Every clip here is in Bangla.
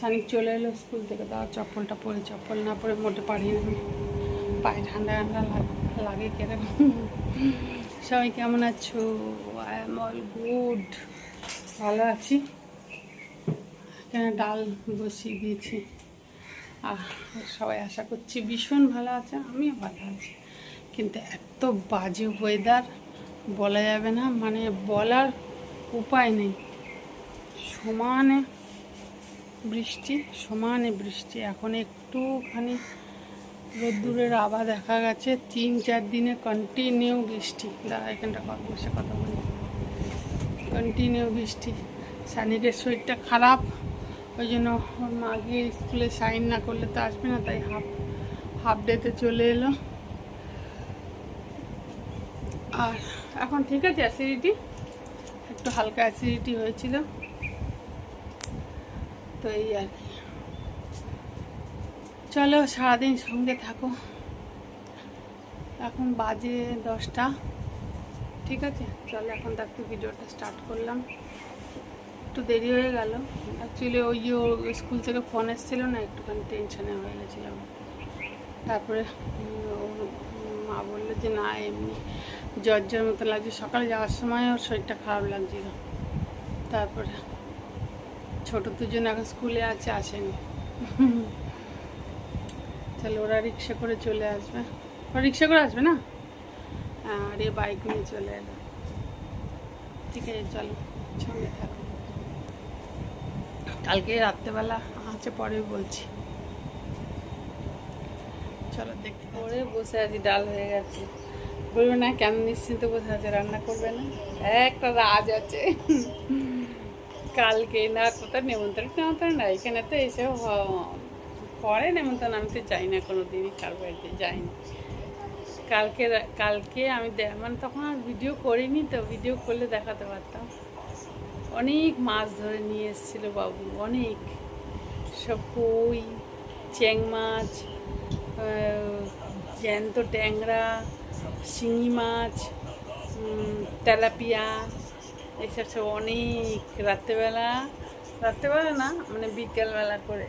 সানি চলে এলো স্কুল থেকে। তাও চপ্পলটা পরে, চপ্পল না পরে মোটে পারি না পায়ে ঠান্ডা ঠান্ডা লাগ- কেরকম সবাই কেমন আছো? আই এম অল গুড ভালো আছি। এখানে ডাল বসিয়ে দিয়েছি। আর সবাই আশা করছি ভীষণ ভালো আছে, আমিও ভালো আছি। কিন্তু এত বাজে ওয়েদার বলা যাবে না মানে বলার উপায় নেই। সমানে বৃষ্টি, সমানে বৃষ্টি। এখন একটুখানি রোদ্দুরের আভা দেখা গেছে। তিন, চার দিনে কন্টিনিউ বৃষ্টি। দাঁড়া, এখানটা কথা বসে কথা বলি। কন্টিনিউ বৃষ্টি। সানিকের শরীরটা খারাপ। ওই জন্য ওর মা গিয়ে স্কুলে সাইন না করলে তো আসবে না, তাই হাফ হাফ ডেতে চলে এলো। আর এখন ঠিক আছে অ্যাসিডিটি একটু হালকা অ্যাসিডিটি হয়েছিল। তো এই আর কি চলো সারাদিন সঙ্গে থাকো। এখন বাজে দশটা। ঠিক আছে? চলো এখন থাকতে ভিডিওটা স্টার্ট করলাম। একটু দেরি হয়ে গেল। অ্যাকচুয়ালি ওই যে স্কুল থেকে ফোন এসেছিল না, একটুখানি টেনশনে হয়ে গেছিলাম তারপরে মা বলল যে, না, এমনি জ্বর জ্বর মতো লাগছে। সকালে যাওয়ার সময় ওর শরীরটা খারাপ লাগছিল। তারপরে ছোট দুজন এখন স্কুলে আছে আসেনি। তাহলে ওরা রিক্সা করে চলে আসবে। ওরা রিক্সা করে আসবে না? আর এ বাইক নিয়ে চলে এলো। ঠিক আছে চলো সঙ্গে থাকো। কালকে রাত্রেবেলা আছে পরে বলছি। চলো দেখতে পরে বসে আছি ডাল হয়ে গেছে। বলবে না কেন নিশ্চিন্ত বসে আছে রান্না করবে না? একটা রাজ আছে। কালকে না কোথাও নেমন্ত্রণ নেমন্ত্রণ না, এখানে তো এসে হ- করে নেমন্ত্রণ আমি তো যাই না কোনো দিনই কার বাড়িতে যাইনি কালকে কালকে আমি মানে তখন আর ভিডিও করিনি তো ভিডিও করলে দেখাতে পারতাম। অনেক মাছ ধরে নিয়ে এসেছিল বাবু, অনেক। সব কই, চ্যাং মাছ জ্যান্ত ট্যাংরা, শিঙি মাছ তেলাপিয়া সব অনেক রাত্রেবেলা রাত্রেবেলা না মানে বিকেলবেলা করে।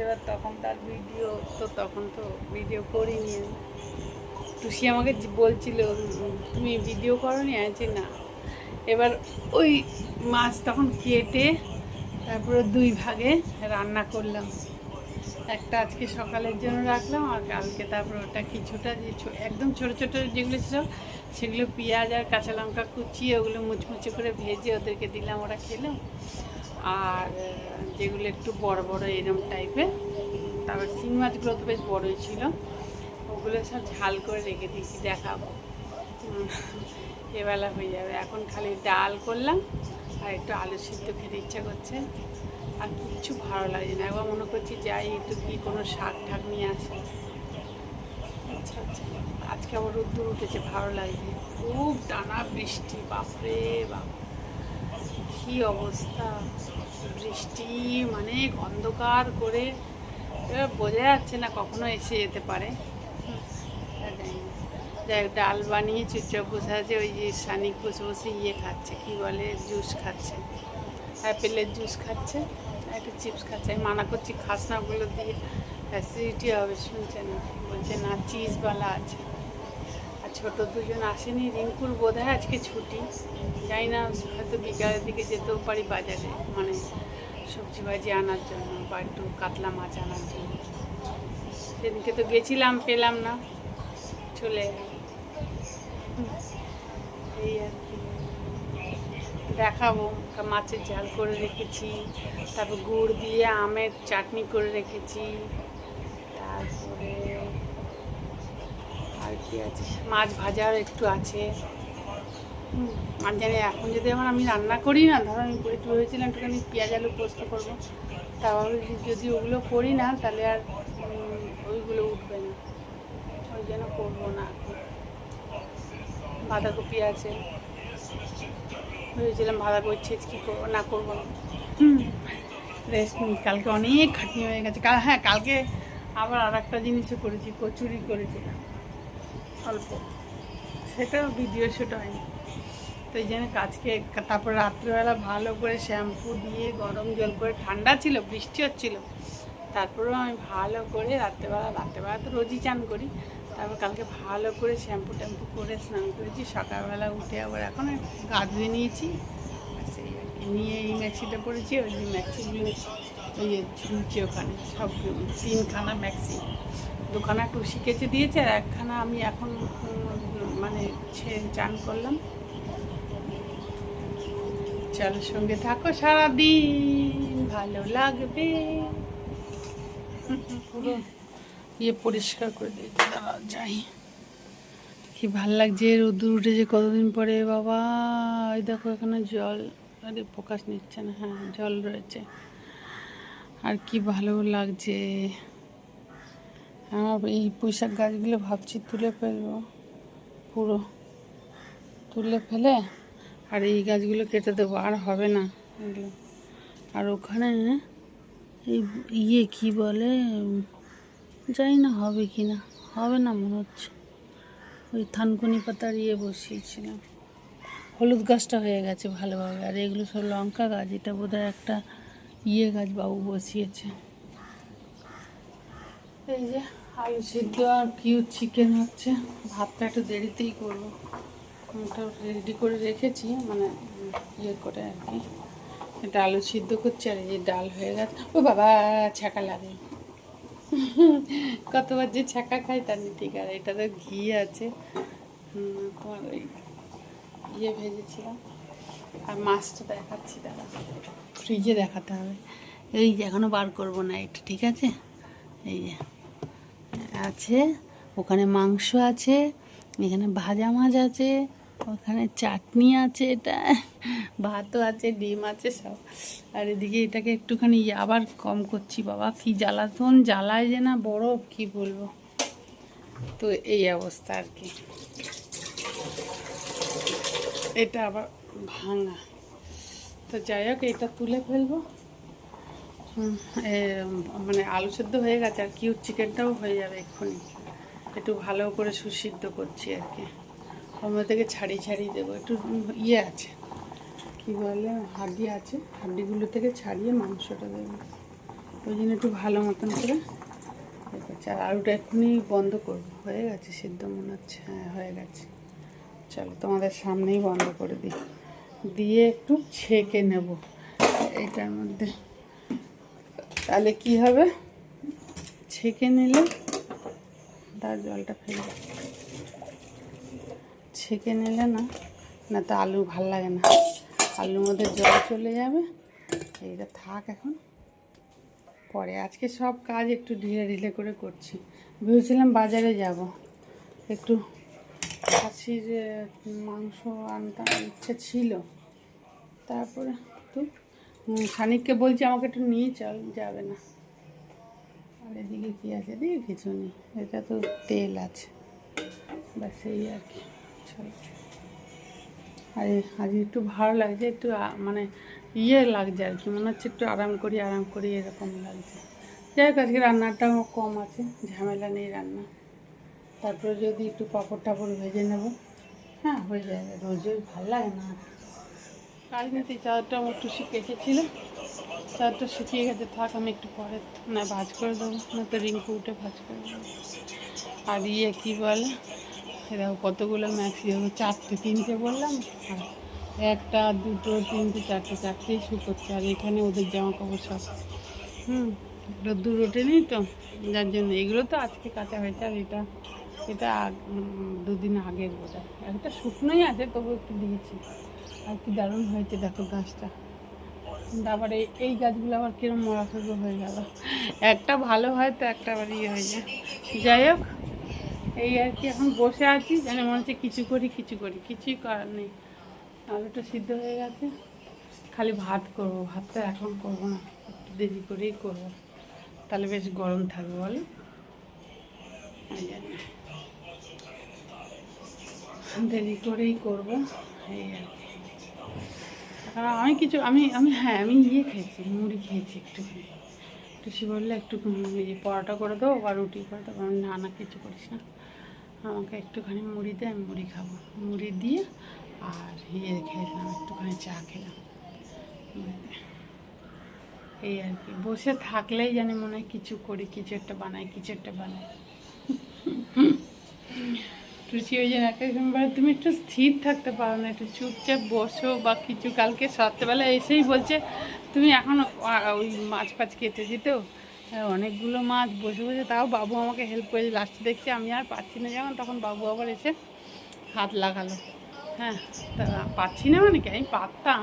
এবার তখন তার ভিডিও তো তখন তো ভিডিও করিনি। টুসি আমাকে বলছিল, তুমি ভিডিও করনি? আছে না। এবার ওই মাছ তখন কেটে তারপরে দুই ভাগে রান্না করলাম। একটা আজকে সকালের জন্য রাখলাম আর কালকে তারপর ওটা কিছুটা যে একদম ছোটো ছোটো যেগুলো ছিল, সেগুলো পেঁয়াজ আর কাঁচা লঙ্কা কুচিয়ে ওগুলো মুচমুচে করে ভেজে ওদেরকে দিলাম, ওরা খেলো। আর যেগুলো একটু বড় বড় এরম টাইপের তারপর শিং মাছগুলো তো বেশ বড়ই ছিল, ওগুলো সব ঝাল করে রেখে দিয়েছি, দেখাবো। এবেলা হয়ে যাবে। এখন খালি ডাল করলাম আর একটু আলু সিদ্ধ খেতে ইচ্ছা করছে। আর কিচ্ছু ভালো লাগছে না। একবার মনে করছি যাই একটু কি কোনো শাক ঠাক নিয়ে আসে? আচ্ছা আচ্ছা। আজকে আবার রোদ্দুর উঠেছে, ভালো লাগছে। খুব টানা বৃষ্টি, বাপরে বাপ। কি অবস্থা। বৃষ্টি মানে অন্ধকার করে বোঝা যাচ্ছে না কখনো এসে যেতে পারে। যাই ডাল বানিয়ে চুপচাপ বসে আছে, ওই যে সানিক বসে বসে ইয়ে খাচ্ছে, কি বলে, জুস খাচ্ছে। অ্যাপেলের জুস খাচ্ছে। একটা চিপস খাচ্ছে। আমি মানা করছি, খাস না ওগুলো দিয়ে অ্যাসিডিটি হবে, শুনছে না? বলছে, না চিজওয়ালা আছে। আর ছোটো দুজন আসেনি, রিঙ্কুর বোধ আজকে ছুটি। যাই না, হয়তো বিকালের দিকে যেতেও পারি বাজারে মানে সবজি ভাজি আনার জন্য বা একটু কাতলা মাছ আনার জন্য। সেদিনকে তো গেছিলাম, পেলাম না, চলে এই আর কি। দেখাবো। মাছের ঝাল করে রেখেছি, তারপর গুড় দিয়ে আমের চাটনি করে রেখেছি, তারপরে আর কি আছে? মাছ ভাজার একটু আছে। আর জানি এখন যদি এখন আমি রান্না করি না, ধরো আমি একটু ভেবেছিলাম একটুখানি পেঁয়াজ আলু পোস্ত করব তাহলে যদি ওগুলো করি না, তাহলে আর ওইগুলো উঠবে না। ওই জন্য করব না বাঁধাকপি আছে। ভেবেছিলাম বাঁধাকপি ছেচ কী করব না করব না। রেস্ট নিই কালকে অনেক খাটনি হয়ে গেছে। কাল হ্যাঁ কালকে আবার আর একটা জিনিসও করেছি কচুরি করেছিলাম অল্প। সেটাও ভিডিও শ্যুট হয়নি। তো এই জন্য কাজকে তারপর রাত্রিবেলা ভালো করে শ্যাম্পু দিয়ে গরম জল করে ঠান্ডা ছিল বৃষ্টি হচ্ছিল তারপরেও আমি ভালো করে রাত্রেবেলা রাত্রেবেলা তো রোজই চান করি তারপর কালকে ভালো করে শ্যাম্পু ট্যাম্পু করে স্নান করেছি, সকালবেলা উঠে আবার এখন গা ধুয়ে নিয়েছি। সেই আর কি, নিয়ে এই ম্যাক্সিটা পরেছি, ওই যে ম্যাক্সিগুলো, ওই ঝুলছে ওখানে, সব তিনখানা ম্যাক্সি। দুখানা টুসি কেচে দিয়েছে আর একখানা আমি এখন মানে চান করলাম। চলো সঙ্গে থাকো, সারাদিন ভালো লাগবে। ইয়ে পরিষ্কার করে দাঁড়া যাই। কি ভালো লাগছে রোদ্দুর উঠেছে কতদিন পরে? বাবা ওই দেখো এখানে জল, আরে প্রকাশ নিচ্ছে না হ্যাঁ জল রয়েছে। আর কি ভালো লাগছে। আমার এই পুঁইশাক গাছগুলো ভাবছি তুলে ফেলব, পুরো তুলে ফেলে, আর এই গাছগুলো কেটে দেবো, আর হবে না। আর ওখানে এই ইয়ে কি বলে? জানি না হবে কি না, হবে না মনে হচ্ছে। ওই থানকুনি পাতার ইয়ে বসিয়েছিলাম। হলুদ গাছটা হয়ে গেছে ভালোভাবে, আর এগুলো সব লঙ্কা গাছ, এটা বোধহয় একটা ইয়ে গাছ বাবু বসিয়েছে। এই যে আলু সিদ্ধ আর কিউ চিকেন হচ্ছে, ভাতটা একটু দেরিতেই করব। ওটা রেডি করে রেখেছি মানে ইয়ে করে আর কি। এটা আলু সিদ্ধ করছি, আর এই ডাল হয়ে গেছে। ও বাবা, ছ্যাঁকা লাগে কতবার যে ছ্যাঁকা খাই তার ঠিক আর এটা তো ঘি আছে। তোমার ওই ইয়ে ভেজেছিলাম। আর মাছটা দেখাচ্ছি, দাদা। ফ্রিজে দেখাতে হবে। এই যে এখনও বার করব না এটা, ঠিক আছে? এই যে, আছে, ওখানে মাংস আছে, এখানে ভাজা মাছ আছে ওখানে চাটনি আছে এটা, ভাতও আছে, ডিম আছে সব। আর এদিকে এটাকে একটুখানি ইয়ে আবার কম করছি বাবা। কি জ্বালাতন, জ্বালায় যে না বড় কি বলব? তো এই অবস্থা আর কি। এটা আবার ভাঙা। তো যাই হোক, এটা তুলে ফেলব। মানে আলু সেদ্ধ হয়ে গেছে, আর কিউট চিকেনটাও হয়ে যাবে এক্ষুনি। একটু ভালো করে সুসিদ্ধ করছি আর কি। মধ্যে থেকে ছাড়িয়ে ছাড়িয়ে দেবো। একটু ইয়ে আছে। কি বলে? হাড্ডি আছে। হাড্ডিগুলো থেকে ছাড়িয়ে মাংসটা দেবো। ওই জন্য একটু ভালো মতন করে। আর আলুটা এক্ষুনি বন্ধ করব। হয়ে গেছে, সিদ্ধ মনে হচ্ছে। হ্যাঁ হয়ে গেছে। চলো, তোমাদের সামনেই বন্ধ করে দিই। দিয়ে একটু ছেঁকে নেব এইটার মধ্যে। তাহলে কি হবে? ছেঁকে নিলে তার জলটা ফেলে। ছেঁকে নিলে না না তো আলু ভালো লাগে না। আলুর মধ্যে জল চলে যাবে। এইটা থাক এখন। পরে আজকে সব কাজ একটু ঢিলে ঢিলে করে করছি। ভেবেছিলাম বাজারে যাব। একটু খাসির মাংস আনতে ইচ্ছে ছিল। তারপরে তো খানিককে বলছি আমাকে একটু নিয়ে চল, যাবে না। আর এদিকে কী আছে? এদিকে কিছু নেই। এটা তো তেল আছে। ব্যাস, এই আর কি। আর, আজ একটু ভালো লাগছে, একটু মানে ইয়ে লাগছে আর কি, মনে হচ্ছে একটু আরাম করি আরাম করি, এরকম লাগছে। যাই হোক, আজকে রান্নাটাও কম আছে, ঝামেলা নেই রান্না। তারপরে যদি একটু পাঁপড় টাপড় ভেজে নেব হ্যাঁ হয়ে যাবে রোজ রোজ ভালো লাগে না। কাল কিন্তু চাদরটা আমার একটু শুকিয়েছিল চাদরটা শুকিয়ে গেছে, থাক, আমি একটু পরে, না, ভাজ করে দেবো, না তো রিঙ্কু উঠে ভাজ করে দেবো। আর ইয়ে কী বলে? দেখো কতগুলো ম্যাক্সি হবে, চারটে, তিনটে বললাম। আর একটা, দুটো, তিনটে, চারটে, চারটেই শুকোচ্ছে আর এখানে ওদের জামা কাপড় সব। হুম রোদ্দুর ওঠেনি তো, যার জন্য। এগুলো তো আজকে কাঁচা হয়েছে, আর এটা এটা দুদিন আগের বোধ হয় একটা শুকনোই আছে, তবু একটু দিয়েছি। আর কি দারুণ হয়েছে, দেখো গাছটা। তারপরে এই গাছগুলো আবার কিরম মরা হয়ে গেল। একটা ভালো হয় তো একটা আবার ইয়ে হয়ে যায়। যাই হোক এই আর কি, এখন বসে আছি জানি মনে হচ্ছে কিছু করি কিছু করি, কিছুই করার নেই। আলুটা সিদ্ধ হয়ে গেছে। খালি ভাত করব, ভাতটা এখন করব না, একটু দেরি করেই করব। তাহলে বেশ গরম থাকবে, বলো। দেরি করেই করব, এই আর কি। আমি কিছু, আমি আমি হ্যাঁ আমি ইয়ে খেয়েছি, মুড়ি খেয়েছি একটুখানি। টুসি বললে একটু পরোটা করে দেবো বা রুটি করে দেবো না না, কিছু করিস না। আমাকে একটুখানি মুড়ি দে, আমি মুড়ি খাব। মুড়ি দিয়ে আর ইয়ে খেলাম, একটুখানি চা খেলাম। এই আর কি, বসে থাকলেই জানি মনে হয় কিছু করি, কিছু একটা বানাই, কিছু একটা বানাই। টুচি ওই জন্য বলে তুমি একটু স্থির থাকতে পারো না, একটু চুপচাপ বসো। বা কিছু, কালকে রাত্রেবেলা এসেই বলছে, তুমি এখন ওই মাছ ফাছ কেটে দিতেও অনেকগুলো মাছ বসে বসে, তাও বাবু আমাকে হেল্প করেছে। লাস্টে দেখছি আমি আর পাচ্ছি না যখন, তখন বাবু আবার এসে হাত লাগালো। হ্যাঁ তা পাচ্ছি না মানে কি? আমি পারতাম।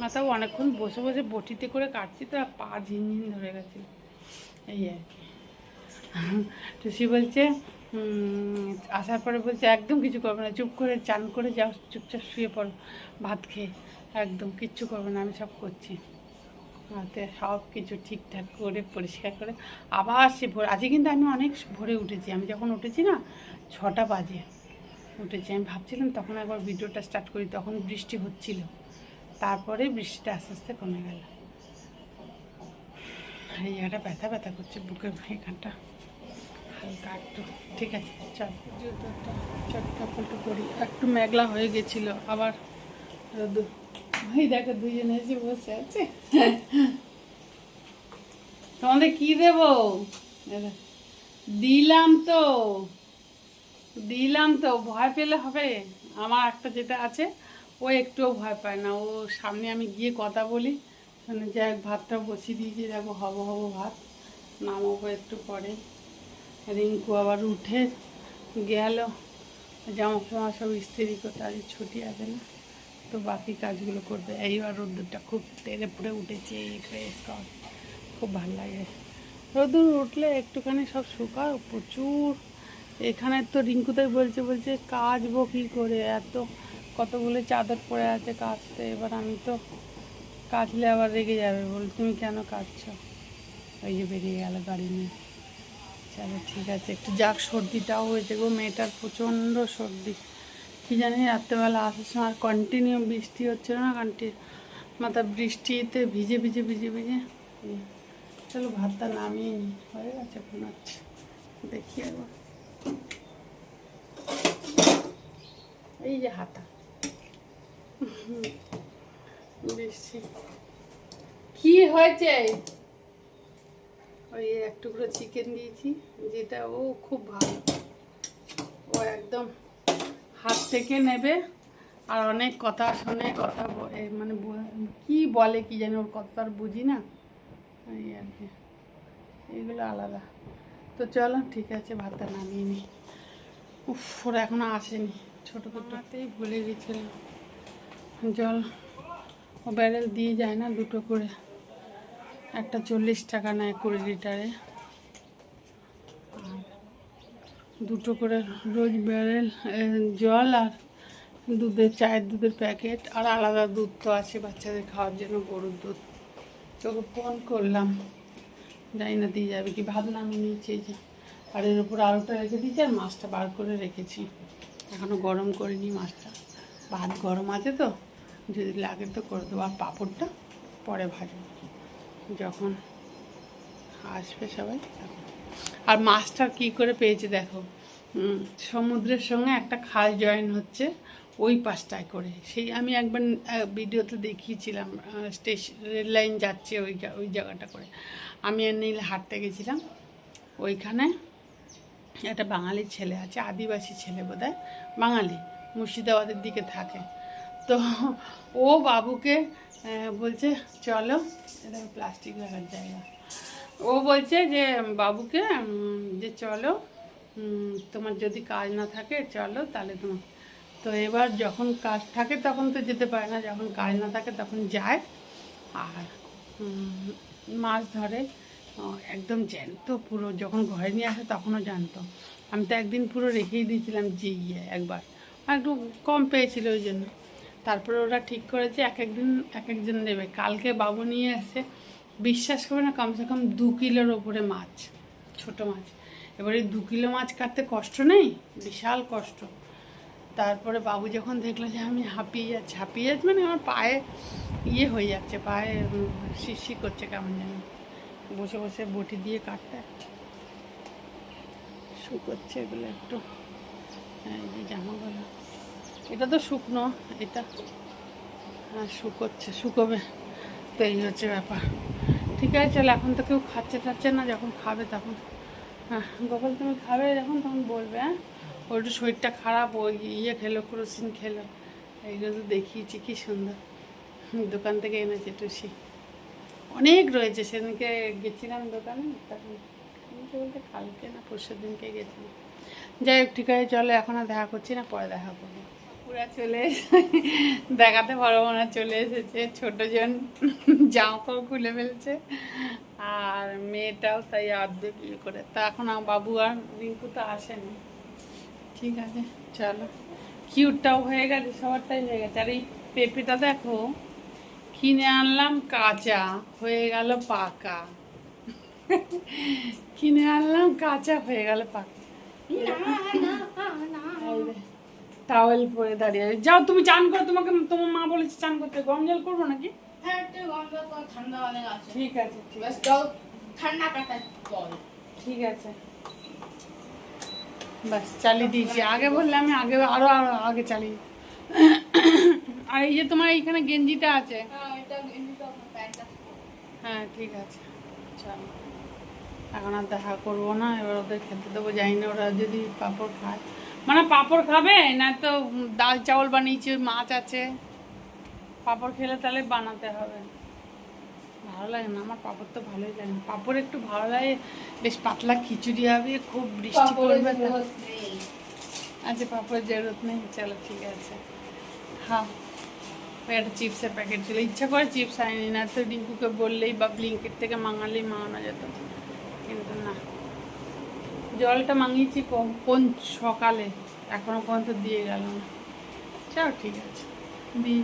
না, তাও অনেকক্ষণ বসে বসে বটিতে করে কাটছি, তো পা ঝিনঝিন ধরে গেছে। এই আর কি। টুসি বলছে আসার পরে বলছে, একদম কিছু করবে না, চুপ করে চান করে যাও, চুপচাপ শুয়ে পড়ো, ভাত খেয়ে। একদম কিচ্ছু করবে না, আমি সব করছি। সব কিছু ঠিকঠাক করে, পরিষ্কার করে। আবার সে ভোর, আজকে কিন্তু আমি অনেক ভোরে উঠেছি। আমি যখন উঠেছি না, ছটা বাজে। উঠেছি, আমি ভাবছিলাম তখন একবার ভিডিওটা স্টার্ট করি, তখন বৃষ্টি হচ্ছিল। তারপরে বৃষ্টিটা আস্তে আস্তে কমে গেল। আর এই জায়গাটা ব্যথা ব্যথা করছে, বুকের এখানটা হালকা একটু। ঠিক আছে, চল। চটটা পল্টো করি একটু মেঘলা হয়ে গেছিল, আবার রোদ ওই দেখো দুজনে এসে বসে আছে তোমাদের কি দেবো দিলাম তো দিলাম তো ভয় পেলে হবে আমার একটা যেটা আছে ও একটুও ভয় পায় না। ও সামনে আমি গিয়ে কথা বলি। মানে যাই ভাতটা বসিয়ে দিয়েছি, দেখো, হব, হব ভাত। নামাবো একটু পরে। রিঙ্কু আবার উঠে গেল। জামা ফামা সব ইস্ত্রি করতে আজ ছুটি আছে না। তো বাকি কাজগুলো করবে। এইবার রোদ্দুরটা খুব তেড়ে পুড়ে উঠেছে খুব ভালো লাগে। রোদুর উঠলে একটুখানি সব শুকায়, প্রচুর। এখানে তো রিঙ্কুতাই বলছে বলছে, কাচবো কী করে? এত কতগুলো চাদর পড়ে আছে কাচতে। এবার আমি তো কাচলে আবার রেগে যাবে। বল, তুমি কেন কাচছো? ওই যে বেরিয়ে গেল গাড়ি নিয়ে। চলো, ঠিক আছে। একটু যাক, সর্দিটাও হয়েছে গো। মেয়েটার প্রচণ্ড সর্দি। কি জানি, রাত্রেবেলা আসার সময় আর কন্টিনিউ বৃষ্টি হচ্ছিল না কন্টিনিউ মাথা বৃষ্টিতে ভিজে ভিজে ভিজে ভিজে। চলো ভাতটা নামিয়ে নি, হয়ে গেছে এখন হচ্ছে দেখি একবার। এই যে হাতা। বৃষ্টি। কি হয়েছে? ওই এক টুকরো চিকেন দিয়েছি, যেটা ও খুব ভালো। ও একদম হাত থেকে নেবে আর অনেক কথা শোনে কথা মানে কি বলে কি জানি ওর কথা তো আর বুঝি না। এই আর কি। এইগুলো আলাদা। তো চলো ঠিক আছে ভাতটা নামিয়ে নিই উফ ওরা এখনও আসেনি। ছোটো ছোটোতেই ভুলে গেছিলাম। জল। ও ব্যারেল দিয়ে যায় না দুটো করে। একটা চল্লিশ টাকা নেয় কুড়ি লিটারে আর দুটো করে রোজ ব্যারেল জল আর দুধের চায়ের দুধের প্যাকেট আর আলাদা দুধ তো আছে বাচ্চাদের খাওয়ার জন্য, গরুর দুধ। তোকে ফোন করলাম। জানি না দিয়ে যাবে কি নামিয়ে নিয়েছি যে। আর এর উপর আলুটা রেখে দিয়েছি আর মাছটা বার করে রেখেছি। এখনও গরম করিনি মাছটা। ভাত গরম আছে তো, যদি লাগে তো করে দেবো। আর পাঁপড়টা পরে ভাজবো। যখন আসবে সবাই। আর মাছটা কি করে পেয়েছে দেখো। সমুদ্রের সঙ্গে একটা খাল জয়েন হচ্ছে ওই পাশটায় করে। সেই আমি একবার ভিডিওতে দেখিয়েছিলাম স্টেশন রেল লাইন যাচ্ছে ওই ওই জায়গাটা করে। আমি আর নীল হাঁটতে গেছিলাম। ওইখানে একটা বাঙালি ছেলে আছে আদিবাসী ছেলে বোধহয় বাঙালি মুর্শিদাবাদের দিকে থাকে। তো ও বাবুকে বলছে চলো এটা প্লাস্টিক রাখার জায়গা। ও বলছে যে, বাবুকে যে চলো তোমার যদি কাজ না থাকে, চলো তাহলে তোমার তো এবার যখন কাজ থাকে তখন তো যেতে পারে না, যখন কাজ না থাকে তখন যায়। আর মাছ ধরে একদম জ্যান্ত পুরো, যখন ঘরে নিয়ে আসে তখনও জানতো আমি তো একদিন পুরো রেখেই দিয়েছিলাম জিইয়ে একবার। একটু কম পেয়েছিল ওই জন্য। তারপরে ওরা ঠিক করেছে, এক একদিন, এক একজন নেবে কালকে বাবু নিয়ে এসে বিশ্বাস করবে না কমসে কম দু কিলোর ওপরে মাছ ছোট মাছ। এবারে দু কিলো মাছ কাটতে কষ্ট নেই? বিশাল কষ্ট। তারপরে বাবু যখন দেখল যে আমি হাঁপিয়ে যাচ্ছি হাঁপিয়ে যাচ্ছি মানে আমার পায়ে ইয়ে হয়ে যাচ্ছে পায়ে উম, শিরশির করছে কেমন যেন বসে বসে বটি দিয়ে কাটতে শুকোচ্ছে এগুলো একটু। এই যে জামাগুলো এটা তো শুকনো এটা। হ্যাঁ শুকোচ্ছে শুকোবে। তো এই হচ্ছে ব্যাপার। ঠিক আছে, চলো, এখন তো কেউ খাচ্ছে টাচ্ছে না, যখন খাবে তখন। হ্যাঁ গোপাল, তুমি খাবে যখন, তখন বলবে হ্যাঁ? ওর একটু শরীরটা খারাপ ওই ইয়ে খেলো, ক্রোসিন খেলো। এইগুলো তো দেখিয়েছি, কি সুন্দর। দোকান থেকে এনেছে টুসি। অনেক রয়েছে, সেদিনকে গেছিলাম দোকানে, তখন বলতে কালকে না পরশু দিনকে গেছিলাম। যাই হোক, ঠিক আছে, চলো, এখন আর দেখা করছি না, পরে দেখা করব। পুরা চলে দেখাতে পারব না চলে এসেছে। ছোট জন জামা কাপড় খুলে ফেলছে আর মেয়েটাও তাই অর্ধেক ইয়ে করে। তা এখন আমার বাবু আর রিঙ্কু তো আসেনি। ঠিক আছে চলো। কিউটটাও হয়ে গেছে সবারটাই হয়ে গেছে। আর এই পেঁপেটা দেখো কিনে আনলাম কাঁচা হয়ে গেল পাকা। কিনে আনলাম কাঁচা হয়ে গেল পাকা। টাওয়েল পরে দাঁড়িয়ে যাও তুমি চান করো তোমাকে তোমার মা বলেছে চান করতে। গরম জল করব নাকি? হ্যাঁ একটু গন্ধ কর, ঠান্ডা অনেক আছে। ঠিক আছে ঠিক আছে। জল ঠান্ডা কাটা জল ঠিক আছে। বাস চালিয়ে দিয়েছি। আগে বললে আমি আগে আরও আরও আগে চালিয়ে আর এই যে তোমার এইখানে গেঞ্জিটা আছে? হ্যাঁ হ্যাঁ ঠিক আছে। চলো। এখন আর দেখা করব না এবার ওদের খেতে দেবো জানি না ওরা যদি পাঁপড় খায়। মানে পাঁপড় খাবে? না তো ডাল চাউল বানিয়েছি মাছ আছে। পাঁপড় খেলে তাহলে বানাতে হবে। ভালো লাগে না আমার পাঁপড় তো ভালোই লাগে না। পাঁপড় একটু ভালো লাগে বেশ পাতলা খিচুড়ি হবে খুব বৃষ্টি পড়বে আচ্ছা পাঁপড়ের জরুরত নেই চলো ঠিক আছে। হ্যাঁ একটা চিপসের প্যাকেট ছিল ইচ্ছা করে চিপস আনিনি না তো ডিঙ্কুকে বললেই বা ব্লিঙ্কেট থেকে মাঙালেই মাঙানো যেত। জলটা মাঙিয়েছি কোন- সকালে? এখনও পর্যন্ত দিয়ে গেল না। চল ঠিক আছে। দিয়ে